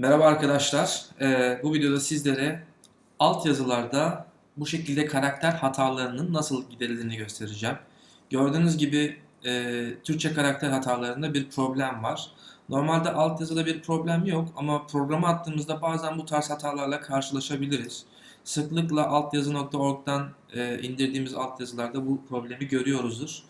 Merhaba arkadaşlar. Ee, bu videoda sizlere altyazılarda bu şekilde karakter hatalarının nasıl giderildiğini göstereceğim. Gördüğünüz gibi e, Türkçe karakter hatalarında bir problem var. Normalde altyazıda bir problem yok ama programa attığımızda bazen bu tarz hatalarla karşılaşabiliriz. Sıklıkla altyazı.org'dan e, indirdiğimiz altyazılarda bu problemi görüyoruzdur.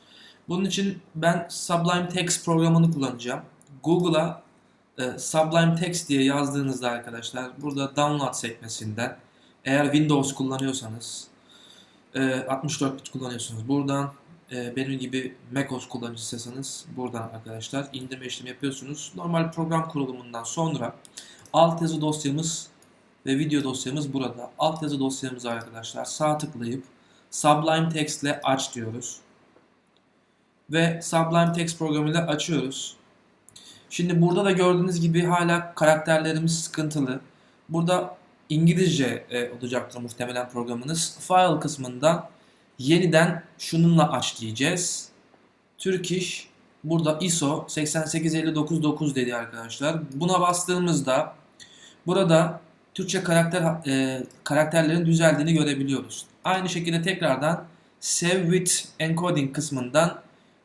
Bunun için ben Sublime Text programını kullanacağım. Google'a e, Sublime Text diye yazdığınızda arkadaşlar burada download sekmesinden eğer Windows kullanıyorsanız e, 64 bit kullanıyorsunuz buradan e, benim gibi macOS kullanıcısıysanız buradan arkadaşlar indirme işlemi yapıyorsunuz. Normal program kurulumundan sonra altyazı dosyamız ve video dosyamız burada. Altyazı dosyamızı arkadaşlar sağ tıklayıp Sublime Text ile aç diyoruz. Ve Sublime Text programıyla açıyoruz. Şimdi burada da gördüğünüz gibi hala karakterlerimiz sıkıntılı. Burada İngilizce e, olacaktır muhtemelen programınız. File kısmından yeniden şununla aç diyeceğiz. Türk iş burada ISO 88599 dedi arkadaşlar. Buna bastığımızda burada Türkçe karakter e, karakterlerin düzeldiğini görebiliyoruz. Aynı şekilde tekrardan Save with Encoding kısmından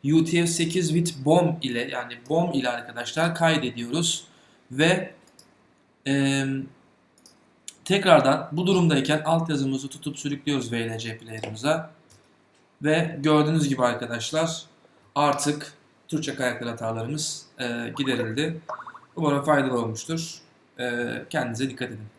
UTF-8 with BOM ile yani BOM ile arkadaşlar kaydediyoruz ve e, tekrardan bu durumdayken altyazımızı tutup sürüklüyoruz VLC player'ımıza ve gördüğünüz gibi arkadaşlar artık Türkçe karakter hatalarımız e, giderildi. Umarım faydalı olmuştur. E, kendinize dikkat edin.